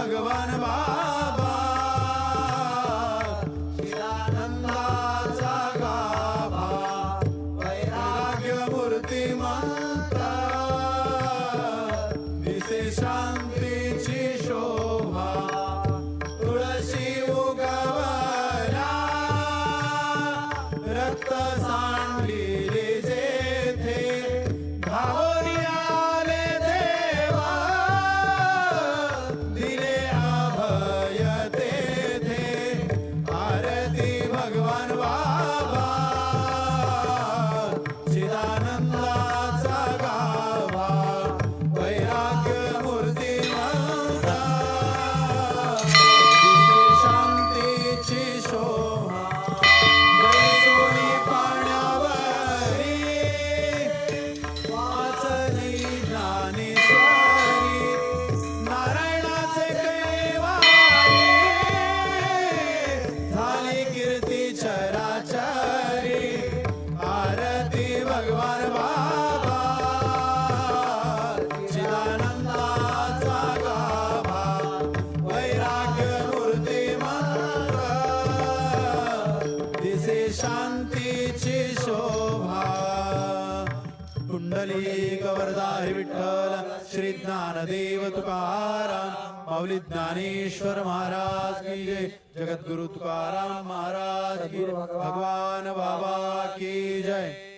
भगवान बाबा चिदानंदाचा गाभा वैराग्य मूर्ती मंत्र दिसे शांतीची शोभा तुळशी उगवला रक्त सांडलेले शांतीची शोभा. कुंडली गवरदारी विठ्ठल श्री ज्ञानदेव तुकाराम माऊली ज्ञानेश्वर महाराज की जय. जगद्गुरु तुकाराम महाराज की भगवान बाबा की जय.